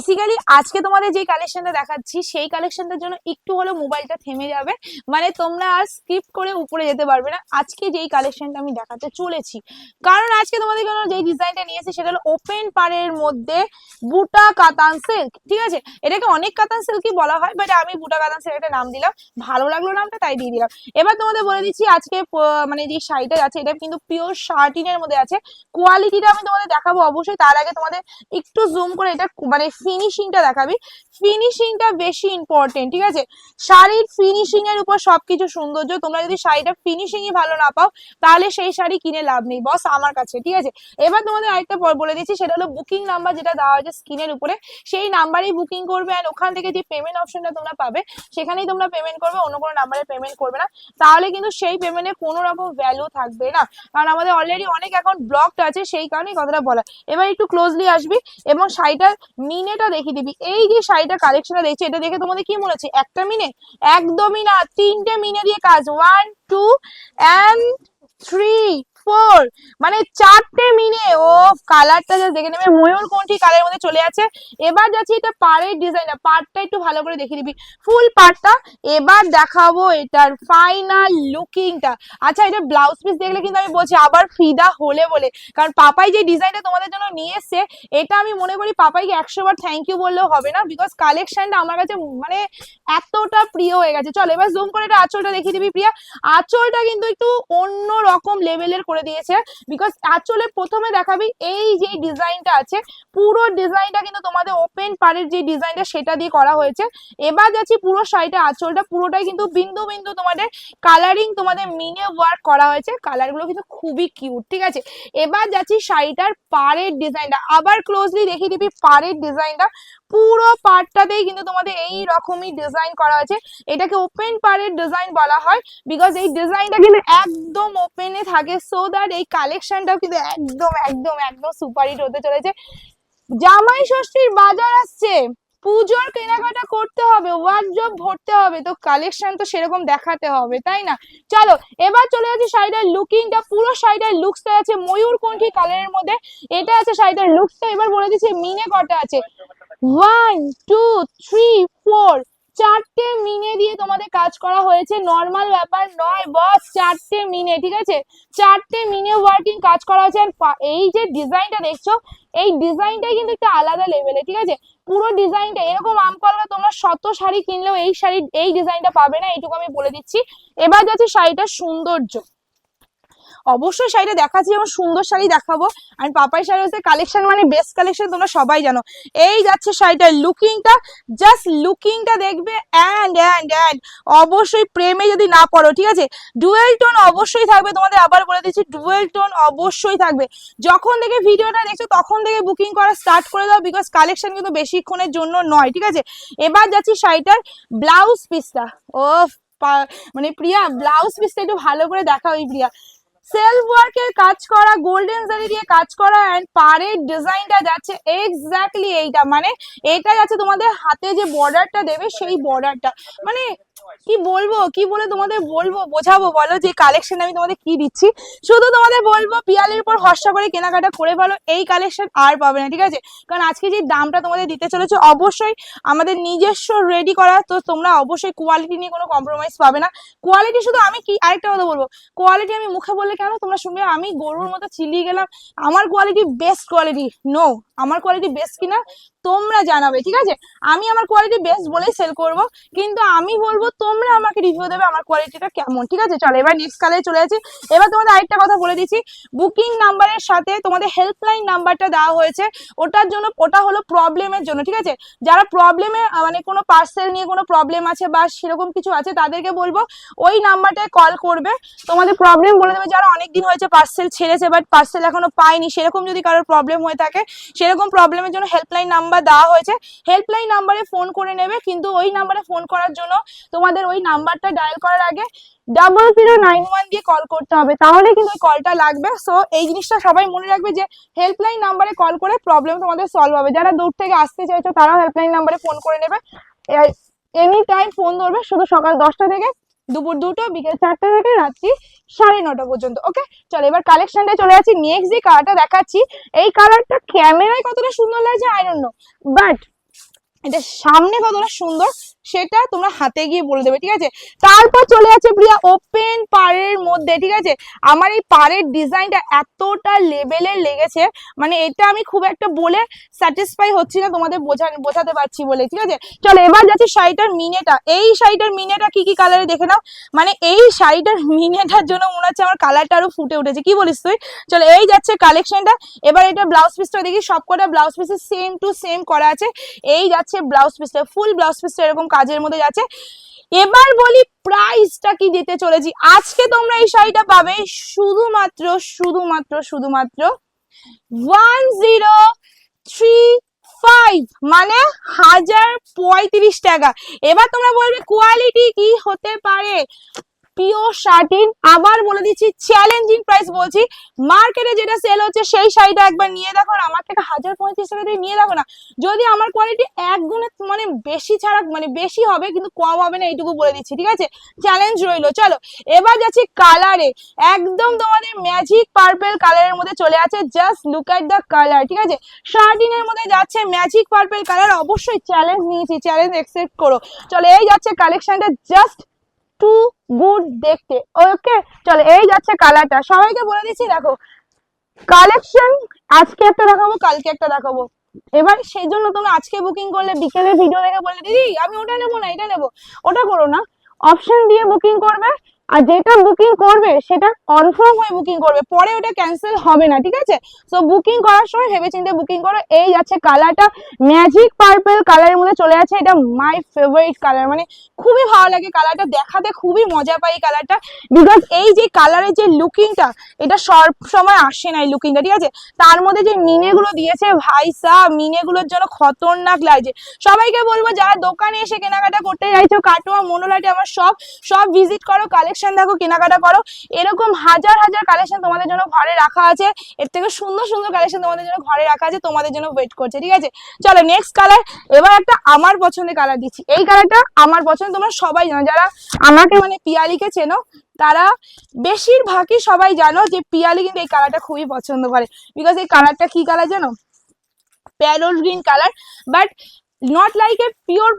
Basically আজকে তোমাদের যে কালেকশনটা দেখাচ্ছি, সেই কালেকশনটার জন্য একটু হলো মোবাইলটা থেমে যাবে। মানে তোমরা আর স্কিপ করে উপরে যেতে পারবে না। আজকে যেই কালেকশনটা আমি দেখাতে চলেছি। কারণ আজকে তোমাদের জন্য যেই ডিজাইনটা নিয়েছি, সেটা হলো ওপেন পাড়ের মধ্যে বুটা কাতান সিল্ক ঠিক আছে? এটাকে অনেক কাতান সিল্কই বলা হয় বাট আমি বুটা কাতান সিল্ক একটা নাম দিলাম। ভালো লাগল নামটা, তাই দিয়ে দিলাম। এবার তোমাদের বলে দিচ্ছি, আজকে মানে যে শাড়িটা আছে, এটা কিন্তু পিওর শার্টিনের মধ্যে আছে। কোয়ালিটিটা আমি তোমাদের দেখাবো অবশ্যই। তার আগে তোমাদের একটু জুম করে এটা মানে ফিনিশিংটা দেখাবি। ফিনিশিংটা বেশি ইম্পর্টেন্ট ঠিক আছে? শাড়ির ফিনিশিং এর উপর সবকিছু সৌন্দর্য, তোমরা যদি শাড়িটা ফিনিশিংই ভালো না পাও, তাহলে সেই শাড়ি কিনে লাভ নেই বস আমার কাছে, ঠিক আছে? এবার তোমাদের আরেকটা বলে দিচ্ছি, সেটা হলো বুকিং নাম্বার যেটা দেওয়া আছে স্ক্রিনের উপরে। সেই নাম্বারেই বুকিং করবে আর ওখান থেকে যে পেমেন্ট অপশনটা তোমরা পাবে, সেখানেই তোমরা পেমেন্ট করবে, অন্য কোনো নাম্বারে পেমেন্ট করবে না। তাহলে কিন্তু সেই পেমেন্টে কোনো রকম ভ্যালু থাকবে না। কারণ আমাদের অলরেডি অনেক অ্যাকাউন্ট ব্লকড আছে, সেই কারণেই কথাটা বলা। এবার একটু ক্লোজলি আসবি, এবং শাড়িটার মিনেটা দেখিয়ে দিবি। এই যে শাড়িটা কালেকশনটা দেখছি, এটা দেখে তোমাদের কি মনে হচ্ছে? একটা মিনে? একদমই না, তিনটে মিনে দিয়ে কাজ। One two and three four মানে চারটে মিনে ও কালারটা যা দেখে নেবে, ময়ূর কোনটি কালারের মধ্যে চলে আছে? এবার যাচ্ছি এটা পাড়ের ডিজাইনটা পাড়টা একটু ভালো করে দেখে দিবি ফুল পাড়টা, এবার দেখাবো এটার ফাইনাল লুকিংটা আচ্ছা এটা ব্লাউজ পিস দেখলে কিন্তু আমি বলছি, আবার ফিদা হলে বলে। কারণ পাপাই যে ডিজাইনটা তোমাদের জন্য নিয়ে এসছে, এটা আমি মনে করি পাপাইকে একশো বার থ্যাংক ইউ বললেও হবে না বিকজ কালেকশনটা আমার কাছে মানে এতটা প্রিয় হয়ে গেছে। চলো, এবার জুম করে এটা আঁচলটা দেখিয়ে দিবি, প্রিয়া। আঁচলটা কিন্তু একটু অন্য রকম লেভেলের করে দিয়েছে। বিকজ আঁচলে প্রথমে দেখাবি, এই যে ডিজাইনটা আছে, পুরো ডিজাইনটা কিন্তু তোমাদের ওপেন পাড়ের যে ডিজাইনটা সেটা দিয়ে করা হয়েছে। এবার যাচ্ছি পুরো শাড়িটা, আঁচলটা, পুরোটাই কিন্তু বিন্দু বিন্দু তোমাদের কালারিং তোমাদের মিনে ওয়ার্ক করা হয়েছে। কালারগুলো কিন্তু খুবই কিউট ঠিক আছে? এবার যাচ্ছি শাড়িটার পাড়ের ডিজাইনটা আবার ক্লোজলি দেখিয়ে দিবি পাড়ের ডিজাইনটা পুরো পার্টটাতেই কিন্তু তোমাদের এই রকমই ডিজাইন করা আছে। এটাকে ওপেন পাড়ের ডিজাইন বলা হয়। বিকজ এই ডিজাইনটা কিন্তু একদম ওপেনে থাকে। সো দ্যাট এই কালেকশনটাও কিন্তু একদম একদম একদম সুপার হিট হতে চলেছে। জামাই ষষ্ঠীর বাজার আসছে। পুজোর কেনাকাটা করতে হবে ওয়ার্ড্রপ ভরতে হবে। তো কালেকশন তো সেরকম দেখাতে হবে, তাই না? চলো, এবার চলে যাচ্ছি শাড়িটার লুকিংটা পুরো শাড়িটার লুকসটা আছে ময়ূর কোনটি কালারের মধ্যে। এটা আছে শাড়িটার লুকসটা এবার বলে দিচ্ছি মিনে কটা আছে। ওয়ান টু থ্রি ফোর চারটে মিনে দিয়ে তোমাদের কাজ করা হয়েছে। নর্মাল ব্যাপার নয় বস চারটে মিনে ঠিক আছে? চারটে মিনে ওয়ার্কিং কাজ করা হয়েছে। আর এই যে ডিজাইনটা দেখছ, এই ডিজাইনটাই কিন্তু একটা আলাদা লেভেলে ঠিক আছে? পুরো ডিজাইনটা এরকম আম কলকা তোমরা শত শাড়ি কিনলেও এই শাড়ি এই ডিজাইনটা পাবে না, এইটুকু আমি বলে দিচ্ছি। এবার যাচ্ছে শাড়িটার সৌন্দর্য। অবশ্যই শাড়িটা দেখাচ্ছি, যেমন সুন্দর শাড়ি দেখাবো। আমি পাপাই শাড়ি হচ্ছে কালেকশন মানে বেস্ট কালেকশন তোমরা সবাই জানো। এই যাচ্ছে শাড়িটার লুকিংটা জাস্ট লুকিংটা দেখবে অ্যান্ড অ্যান্ড অ্যান্ড অবশ্যই প্রেমে যদি না পড়ো, ঠিক আছে? ডুয়েল টোন অবশ্যই থাকবে, তোমাদের আবার বলে দিচ্ছি ডুয়েল টোন অবশ্যই থাকবে। যখন থেকে ভিডিওটা দেখছ, তখন থেকে বুকিং করা স্টার্ট করে দাও বিকজ কালেকশন কিন্তু বেশিক্ষণের জন্য নয়, ঠিক আছে? এবার যাচ্ছি শাড়িটার ব্লাউজ পিসটা ও মানে প্রিয়া ব্লাউজ পিসটা একটু ভালো করে দেখাও এই প্রিয়া। সেলফ ওয়ার্কের কাজ করা গোল্ডেন জারি দিয়ে কাজ করা এন্ড পাড়ের ডিজাইনটা যাচ্ছে এক্স্যাক্টলি এইটা। মানে এটা যাচ্ছে তোমাদের হাতে যে বর্ডারটা দেবে, সেই বর্ডারটা মানে কি বলব? কি বলে তোমাদের বলব? বোঝাবো, বলো যে কালেকশন আমি তোমাদের কি দিচ্ছি? শুধু তোমাদের বলব, পিয়ালের উপর ভরসা করে কেনাকাটা করে ভালো এই কালেকশন আর পাবে না, ঠিক আছে? কারণ আজকে যে দামটা তোমাদের দিতে চলেছে, অবশ্যই আমাদের নিজস্ব রেডি করা, তো তোমরা অবশ্যই কোয়ালিটি নিয়ে কোনো কম্প্রোমাইজ পাবে না। কোয়ালিটি শুধু আমি কি, আরেকটা কথা বলব কোয়ালিটি আমি মুখে বললে কেন? তোমরা শুনবে, আমি গরুর মতো চিলিয়ে গেলাম, আমার কোয়ালিটি বেস্ট কোয়ালিটি নো আমার কোয়ালিটি বেস্ট কিনা? তোমরা জানাবে, ঠিক আছে? আমি আমার কোয়ালিটি বেস্ট বলেই সেল করব, কিন্তু আমি বলব তোমরা আমাকে রিভিউ দেবে আমার কোয়ালিটিটা কেমন, ঠিক আছে? চলো, এবার নেক্সট কালে চলে যাচ্ছি। এবার তোমাদের আরেকটা কথা বলে দিচ্ছি। বুকিং নাম্বারের সাথে তোমাদের হেল্পলাইন নাম্বারটা দেওয়া হয়েছে। ওটার জন্য, ওটা হলো প্রবলেমের জন্য, ঠিক আছে? যারা প্রবলেমে মানে কোনো পার্সেল নিয়ে কোনো প্রবলেম আছে বা সেরকম কিছু আছে, তাদেরকে বলব, ওই নাম্বারটায় কল করবে। তোমাদের প্রবলেম বলে দেবে যারা অনেক দিন হয়েছে পার্সেল ছেড়েছে বাট পার্সেল এখনও পায়নি। সেরকম যদি কারোর প্রবলেম হয়ে থাকে, সেরকম প্রবলেমের জন্য হেল্পলাইন নাম্বার দেওয়া হয়েছে হেল্পলাইন নাম্বারে ফোন করে নেবে, কিন্তু ওই নাম্বারে ফোন করার জন্য তোমাদের ওই নাম্বারটা ডায়াল করার আগে ডাবল জিরো নাইন ওয়ান দিয়ে কল করতে হবে, তাহলে কিন্তু ওই কলটা লাগবে। সো এই জিনিসটা সবাই মনে রাখবে যে হেল্পলাইন নাম্বারে কল করে প্রবলেম তোমাদের সলভ হবে। যারা দূর থেকে আসতে চাইছো, তারাও হেল্পলাইন নাম্বারে ফোন করে নেবে। এনি টাইম ফোন ধরবে, শুধু সকাল দশটা থেকে দুপুর দুটো, বিকেল চারটা থেকে রাত্রি সাড়ে নটা পর্যন্ত ওকে চলো, এবার কালেকশনটা চলে যাচ্ছি। নেক্সট যে কালারটা দেখাচ্ছি, এই কালারটা ক্যামেরায় কতটা সুন্দর লাগছে আই নো বাট এটা সামনে কতটা সুন্দর সেটা তোমরা হাতে গিয়ে বলে দেবে, ঠিক আছে? তারপর চলে যাচ্ছে প্রিয়া ওপেন পাড়ের মধ্যে, ঠিক আছে? আমার এই পাড়ের ডিজাইনটা এতটা লেভেলের লেগেছে মানে এটা আমি খুব একটা বলে স্যাটিসফাই হচ্ছি না, তোমাদের বোঝা, বোঝাতে পারছি বলে, ঠিক আছে? চলো, এবার যাচ্ছে শাড়িটার মিনেটা। এই শাড়িটার মিনেটা কি কি কালারে দেখে নাও। মানে এই শাড়িটার মিনেটার জন্য মনে হচ্ছে আমার কালারটা আরও ফুটে উঠেছে। কি বলিস তুই? চলো, এই যাচ্ছে কালেকশনটা এবার এটা ব্লাউজ পিসটা দেখি, সবকটা ব্লাউজ পিসে সেম টু সেম করা আছে। এই যাচ্ছে ব্লাউজ পিসটা ফুল ব্লাউজ পিসটা এরকম কাজের মধ্যে যাচ্ছে। এবার বলি প্রাইসটা কি দিতে চলেছি? আজকে তোমরা এই শাড়িটা পাবে শুধুমাত্র শুধুমাত্র শুধুমাত্র ওয়ান জিরো থ্রি ফাইভ মানে হাজার পঁয়ত্রিশ টাকা। এবার তোমরা বলবে কোয়ালিটি কি হতে পারে? পিওর শার্টিন আবার বলে দিচ্ছি চ্যালেঞ্জিং প্রাইস বলছি। মার্কেটে যেটা সেল হচ্ছে, সেই শাড়িটা একবার নিয়ে দেখো আর আমার থেকে হাজার পঁয়ত্রিশ টাকা দিয়ে নিয়ে দেখো না। যদি আমার কোয়ালিটি এক গুণে মানে বেশি ছাড়া মানে বেশি হবে, কিন্তু কম হবে না, এইটুকু বলে দিচ্ছি, ঠিক আছে? চ্যালেঞ্জ রইল, চলো। এবার যাচ্ছি কালারে একদম তোমাদের ম্যাজিক পার্পেল কালারের মধ্যে চলে আছে just look at the colour ঠিক আছে? শার্টিনের মধ্যে যাচ্ছে ম্যাজিক পার্পেল কালার অবশ্যই চ্যালেঞ্জ নিয়েছি চ্যালেঞ্জ অ্যাকসেপ্ট করো। চলো, এই যাচ্ছে কালেকশনটা জাস্ট টু গুড দেখতে। ওকে চলো, এই যাচ্ছে কালারটা সবাইকে বলে দিচ্ছি, দেখো কালেকশন আজকে একটা দেখাবো, কালকে একটা দেখাবো। এবার সেই জন্য তোমরা আজকে বুকিং করলে, বিকেলে ভিডিও দেখে বলে, দিদি, আমি ওটা নেব না, এটা নেব। ওটা করো না। অপশন দিয়ে বুকিং করবে আর যেটা বুকিং করবে, সেটা কনফার্ম হয়ে বুকিং করবে। পরে ওটা ক্যান্সেল হবে না, ঠিক আছে? সো বুকিং করার সময় ভেবেচিন্তে বুকিং করো। এই যাচ্ছে কালারটা ম্যাজিক পার্পল কালারের মধ্যে চলে আছে এটা মাই ফেভারিট কালার মানে খুবই ভালো লাগে কালারটা দেখাতে খুবই মজা পাই কালারটা বিকজ এই যে কালারের যে লুকিংটা এটা সব সময় আসে না এই লুকিংটা ঠিক আছে? তার মধ্যে যে মিনেগুলো দিয়েছে, ভাই সা মিনেগুলোর জন্য খতরনাক লাগছে। সবাইকে বলব, যারা দোকানে এসে কেনাকাটা করতে চাইছো কাটোয়া, মনোলাটে, আমার সব সব ভিজিট করো। কালেকশন দেখো, কেনাকাটা করো। এরকম হাজার হাজার কালেকশন তোমাদের জন্য ঘরে রাখা আছে। এর থেকে সুন্দর সুন্দর কালেকশন তোমাদের জন্য ঘরে রাখা আছে, তোমাদের জন্য ওয়েট করছে, ঠিক আছে? চলো নেক্সট কালার এবার একটা আমার পছন্দের কালার দিচ্ছি। এই কালারটা আমার পছন্দ, তোমরা সবাই জানো। যারা আমাকে মানে পিয়ালিকে চেনো, তারা বেশিরভাগই সবাই জানো যে পিয়ালি কিন্তু এই কালারটা খুবই পছন্দ করে। বিকজ এই কালারটা কি কালার জানো? Parrot green colour but not like a pure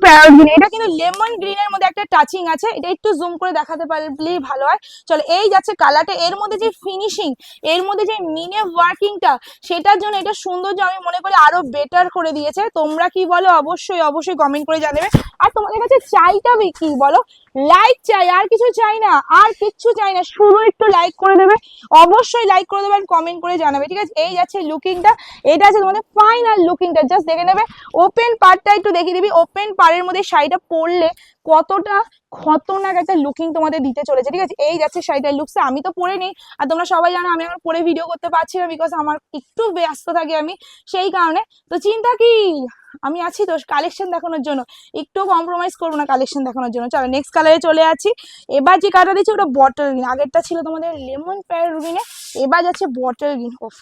এটা কিন্তু লেমন গ্রিনের মধ্যে একটা টাচিং আছে, এটা একটু জুম করে দেখাতে পারলেই ভালো হয়। চলো, এই যাচ্ছে কালারটা এর মধ্যে যে ফিনিশিং এর মধ্যে যে মিনে ওয়ার্কিংটা সেটার জন্য এটা সৌন্দর্য আমি মনে করি আরও বেটার করে দিয়েছে। তোমরা কি বলো? অবশ্যই অবশ্যই কমেন্ট করে জানাবে আর তোমাদের কাছে চাইটা কি বলো? লাইক চাই, আর কিছু চাই না, আর কিচ্ছু চাই না, শুধু একটু লাইক করে দেবে। অবশ্যই লাইক করে দেবে কমেন্ট করে জানাবে, ঠিক আছে? এই যাচ্ছে লুকিংটা এটা আছে তোমাদের ফাইনাল লুকিংটা জাস্ট দেখে নেবে। ওপেন পার্টটা একটু দেখিয়ে দিবি। ওপেন পাড়ের মধ্যে শাড়িটা পরলে কতটা খতরনাক একটা লুকিং তোমাদের দিতে চলেছে, ঠিক আছে? এই যাচ্ছে শাড়িটার লুকসে আমি তো পরে নেই। আর তোমরা সবাই জানো, আমি আমার পরে ভিডিও করতে পারছি না বিকজ আমার একটু ব্যস্ত থাকি আমি। সেই কারণে, তো চিন্তা কি? আমি আছি তো কালেকশন দেখানোর জন্য। একটু কম্প্রোমাইজ করব না কালেকশন দেখানোর জন্য। চলো নেক্সট কালারে চলে আছি এবার যে কালারটা দিচ্ছি ওটা বটল গ্রিন আগেরটা ছিল তোমাদের লেমন প্যারের গ্রিনে এবার যাচ্ছে বটল গ্রিন ওফ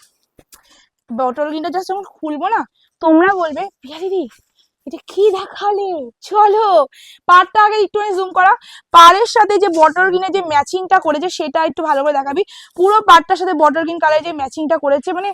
বটল গ্রিনটা জাস্ট যখন খুলবো না, তোমরা বলবে, প্রিয়া দিদি এটা কি দেখালে? চলো পাড়টা আগে একটু জুম করা। পাড়ের সাথে যে বটল গ্রিনের যে ম্যাচিংটা করেছে, সেটা একটু ভালো করে দেখাবি। পুরো পাড়টার সাথে বটল গ্রিন কালারের যে ম্যাচিংটা করেছে মানে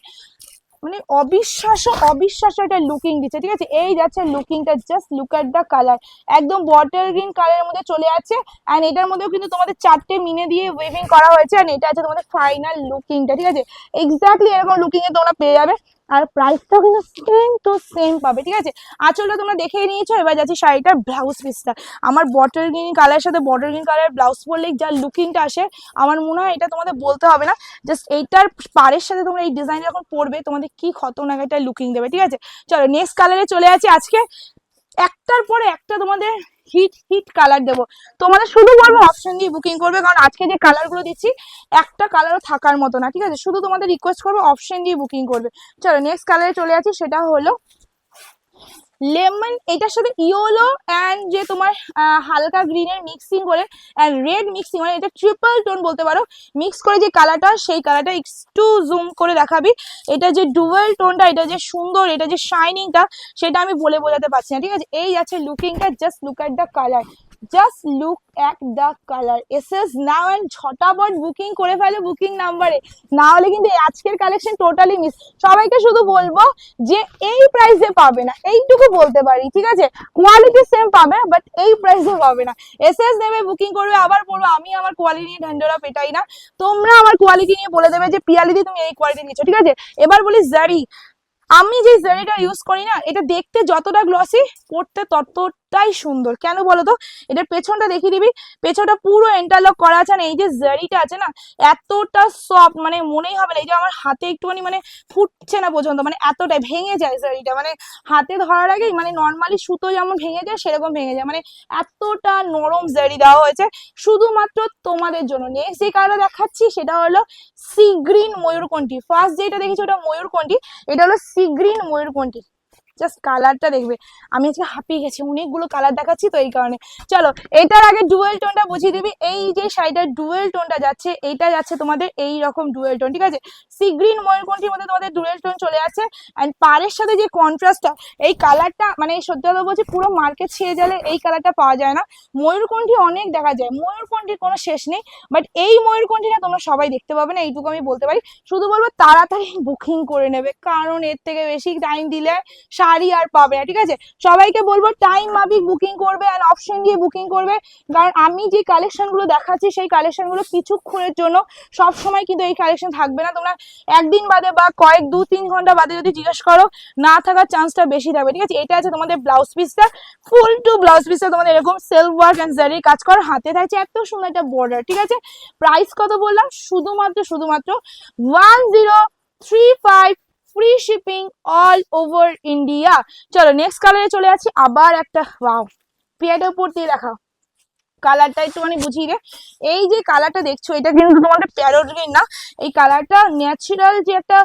মানে অবিশ্বাস্য অবিশ্বাস্য একটা লুকিং দিচ্ছে, ঠিক আছে? এই যাচ্ছে লুকিংটা just look at the colour একদম বটল গ্রিন কালারের মধ্যে চলে যাচ্ছে অ্যান্ড এটার মধ্যেও কিন্তু তোমাদের চারটে মিনে দিয়ে ওয়েভিং করা হয়েছে অ্যান্ড এটা আছে তোমাদের ফাইনাল লুকিংটা ঠিক আছে? এক্স্যাক্টলি এরকম লুকিং এ তোমরা পেয়ে যাবে। আর প্রাইসটাও কিন্তু সেম টু সেম পাবে, ঠিক আছে? আঁচলটা তোমরা দেখেই নিয়েছো, এবার যাচ্ছি শাড়িটার ব্লাউজ পিসটা আমার বটল গ্রিন কালারের সাথে বটল গ্রিন কালার ব্লাউজ পরলে যা লুকিংটা আসে, আমার মনে হয় এটা তোমাদের বলতে হবে না। জাস্ট এইটার পাড়ের সাথে তোমরা এই ডিজাইন যখন পরবে, তোমাদের কি খতরনাক একটা লুকিং দেবে, ঠিক আছে? চলো নেক্সট কালারে চলে আছি আজকে। একটার পরে একটা তোমাদের হিট হিট কালার দেবো। তোমাদের শুধু বলব অপশন দিয়ে বুকিং করবে, কারণ আজকে যে কালারগুলো দিচ্ছি, একটা কালারও থাকার মতো না, ঠিক আছে? শুধু তোমাদের রিকোয়েস্ট করব অপশন দিয়ে বুকিং করবে। চলো নেক্সট কালারে চলে আসি সেটা হলো লেমন, এটার সাথে ইয়েলো অ্যান্ড যে তোমার হালকা গ্রিনের মিক্সিং করে অ্যান্ড রেড মিক্সিং মানে এটা ট্রিপল টোন বলতে পারো। মিক্স করে যে কালারটা সেই কালারটা একটু জুম করে দেখাবি। এটা যে ডুয়েল টোনটা এটা যে সুন্দর, এটা যে শাইনিংটা সেটা আমি বলে বোঝাতে পারছি না, ঠিক আছে? এই আছে লুকিংটা just look at the colour just look at the colour SS now and ঝটাপট booking করে ফেলো বুকিং নাম্বারে না হলে কিন্তু আজকের কালেকশন টোটালি মিস সবাইকে শুধু বলব যে এই প্রাইসে পাবে না। এইটুকু বলতে পারি, ঠিক আছে? কোয়ালিটি সেম পাবে বাট এই প্রাইসে পাবে না। এসএস নেবে বুকিং করবে, আবার বলব, আমি আমার কোয়ালিটি নিয়ে ঢান্ডোরা পেটাই না। তোমরা আমার কোয়ালিটি নিয়ে বলে দেবে যে পিয়ালিদি তুমি এই কোয়ালিটি নিচ্ছ ঠিক আছে? এবার বলি জারি আমি যে জারিটা ইউজ করি না, এটা দেখতে যতটা গ্লসি পড়তে ততটাই সুন্দর। কেন বলো তো এটার পেছনটা দেখিয়ে দিবি। পেছনটা পুরো এন্টারলক করা আছে, আর এই যে জারিটা আছে না, এতটা সফট মানে মনেই হবে না, এই যে আমার হাতে একটুখানি মানে ফুটছে না পর্যন্ত মানে এতটাই ভেঙে যায় জারিটা মানে হাতে ধরার আগেই মানে নর্মালি সুতো যেমন ভেঙে যায়, সেরকম ভেঙে যায় মানে এতটা নরম জারি দেওয়া হয়েছে, শুধুমাত্র তোমাদের জন্য। নেক্সট যে কালারটা দেখাচ্ছি, সেটা হলো সি গ্রিন ময়ূরকণ্ঠী। ফার্স্ট যেটা দেখেছি, ওটা ময়ূরকণ্ঠী, এটা হলো সি গ্রিন ময়ূরকণ্ঠী। জাস্ট কালারটা দেখবে। আমি আজকে হাঁপিয়ে গেছি, অনেকগুলো কালার দেখাচ্ছি তো এই কারণে। চলো, এটার আগে ডুয়েল টোনটা বুঝিয়ে দিবি। এই যে শাড়িটার ডুয়েল টোনটা যাচ্ছে, এইটা যাচ্ছে তোমাদের এই রকম ডুয়েল টোন ঠিক আছে? সি গ্রিন ময়ূরকণ্ঠীর মধ্যে তোমাদের ডুয়েল টোন চলে যাচ্ছে অ্যান্ড পাড়ের সাথে যে কন্ট্রাস্টটা এই কালারটা মানে সত্যি কথা বলছি, পুরো মার্কেট ছেড়ে গেলে এই কালারটা পাওয়া যায় না। ময়ূরকণ্ঠী অনেক দেখা যায়, ময়ূরকণ্ঠীর কোনো শেষ নেই। বাট এই ময়ূরকণ্ঠীটা তোমরা সবাই দেখতে পাবে না, এইটুকু আমি বলতে পারি। শুধু বলব তাড়াতাড়ি বুকিং করে নেবে, কারণ এর থেকে বেশি টাইম দিলে শাড়ি আর পাবে না, ঠিক আছে? সবাইকে বলব টাইম মাফিক বুকিং করবে আর অপশন দিয়ে বুকিং করবে। কারণ আমি যে কালেকশনগুলো দেখাচ্ছি, সেই কালেকশনগুলো কিছুক্ষণের জন্য সব সময় কিন্তু এই কালেকশন থাকবে না। তোমরা একদিন বাদে বা কয়েক, দু, তিন ঘণ্টা বাদে যদি জিজ্ঞেস করো, না থাকার চান্সটা বেশি থাকবে, ঠিক আছে? এটা আছে তোমাদের ব্লাউজ পিসটা ফুল টু ব্লাউজ পিসটা তোমাদের এরকম সেলফ ওয়ার্ক অ্যান্ড জারি কাজ কর হাতে থাকছে। এত সুন্দর একটা বর্ডার ঠিক আছে? প্রাইস কত বললাম? শুধুমাত্র শুধুমাত্র one zero three five free shipping all over India চলো নেক্সট কালারে চলে আসি আবার একটা ওয়াও পিয়াটার উপর দিয়ে দেখাও। কালারটা একটুখানি বুঝিয়ে দে। এই যে কালারটা দেখছ, এটা কিন্তু তোমাদের প্যারোট গ্রিন না। এই কালারটা ন্যাচারাল যে একটা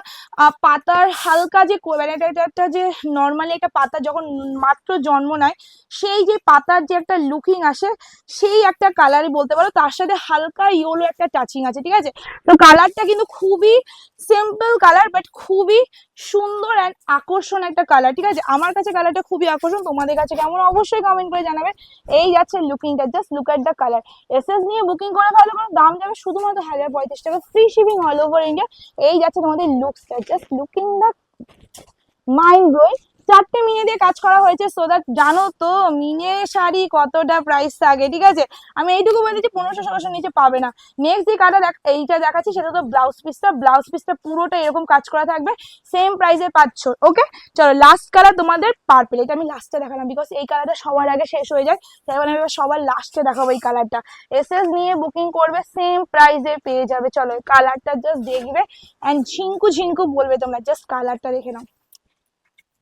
পাতার হালকা যে মানে একটা যে নর্মালি একটা পাতা যখন মাত্র জন্ম নেয়, সেই যে পাতার যে একটা লুকিং আসে, সেই একটা কালারই বলতে পারো। তার সাথে হালকা ইয়েলো একটা টাচিং আছে, ঠিক আছে? তো কালারটা কিন্তু খুবই সিম্পল কালার বাট খুবই সুন্দর অ্যান্ড আকর্ষণ একটা কালার ঠিক আছে? আমার কাছে কালারটা খুবই আকর্ষণ, তোমাদের কাছে কেমন অবশ্যই কমেন্ট করে জানাবে। এই যাচ্ছে লুকিংটা just look at the colour S S নিয়ে বুকিং করে ভালো করে দাম যাবে শুধুমাত্র হাজার পঁয়ত্রিশ টাকা free shipping all over India এই যাচ্ছে তোমাদের লুকসটা just looking the mind blowing চারটে মিনে দিয়ে কাজ করা হয়েছে সো দ্যাট জানো তো মিনে শাড়ি কতটা প্রাইস থাকে, ঠিক আছে? আমি এইটুকু বলে দিচ্ছি, পনেরোশো, ষোলোশো নিচে পাবে না। নেক্সট যে কাটা এইটা দেখাচ্ছি, সেটা তো ব্লাউজ পিসটা ব্লাউজ পিসটা পুরোটা এরকম কাজ করা থাকবে সেম প্রাইসে পাচ্ছ ওকে চলো লাস্ট কালার তোমাদের পার্পেল এটা আমি লাস্টে দেখালাম বিকজ এই কালারটা সবার আগে শেষ হয়ে যায়, তাই বলে আমি সবার লাস্টে দেখাবো এই কালারটা এসএস নিয়ে বুকিং করবে সেম প্রাইসে পেয়ে যাবে। চলো কালারটা জাস্ট দেখবে অ্যান্ড ঝিঙ্কু ঝিঙ্কু বলবে তোমরা জাস্ট কালারটা দেখে নাও।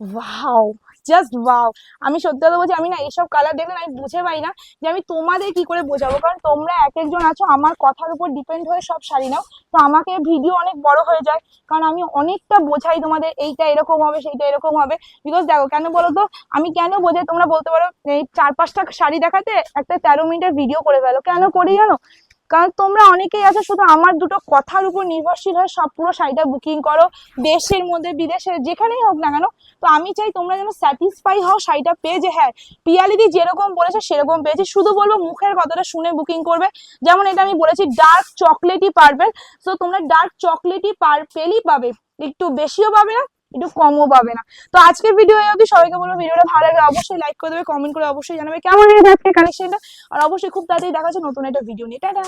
ওয়াও জাস্ট ওয়াও আমি সত্যি কথা বলছি, আমি না এইসব কালার দেখলে আমি বুঝে পাই না যে আমি তোমাদের কি করে বোঝাবো। কারণ তোমরা এক একজন আছো, আমার কথার উপর ডিপেন্ড হয়ে সব শাড়ি নাও। তো আমাকে ভিডিও অনেক বড় হয়ে যায়, কারণ আমি অনেকটা বোঝাই তোমাদের, এইটা এরকম হবে, সেইটা এরকম হবে। বিকজ দেখো, কেন বলো তো আমি কেন বোঝাই? তোমরা বলতে পারো, এই চার পাঁচটা শাড়ি দেখাতে একটা তেরো মিনিটের ভিডিও করে ফেলো। কেন করি জানো? কারণ তোমরা অনেকেই আছো, শুধু আমার দুটো কথার উপর নির্ভরশীল হয়ে সব পুরো শাড়িটা বুকিং করো, দেশের মধ্যে, বিদেশের যেখানেই হোক না কেন। তো আমি চাই তোমরা যেন স্যাটিসফাই হও শাড়িটা পেয়ে যে হ্যাঁ পিয়ালিদি যেরকম বলেছে সেরকম পেয়েছি। শুধু বলব মুখের কথাটা শুনে বুকিং করবে। যেমন এটা আমি বলেছি ডার্ক চকলেটই পারবেল সো তোমরা ডার্ক চকলেটই পারপেলই পাবে। একটু বেশিও পাবে না একটু কমও পাবে না। তো আজকের ভিডিও অবধি সবাইকে বলব ভিডিওটা ভালো লাগলে অবশ্যই লাইক করে দেবে কমেন্ট করে অবশ্যই জানাবে কেমন লেগেছে আজকে কালেকশনটা আর অবশ্যই খুব তাড়াতাড়ি দেখা যাচ্ছে নতুন একটা ভিডিও নিয়ে। টাটা!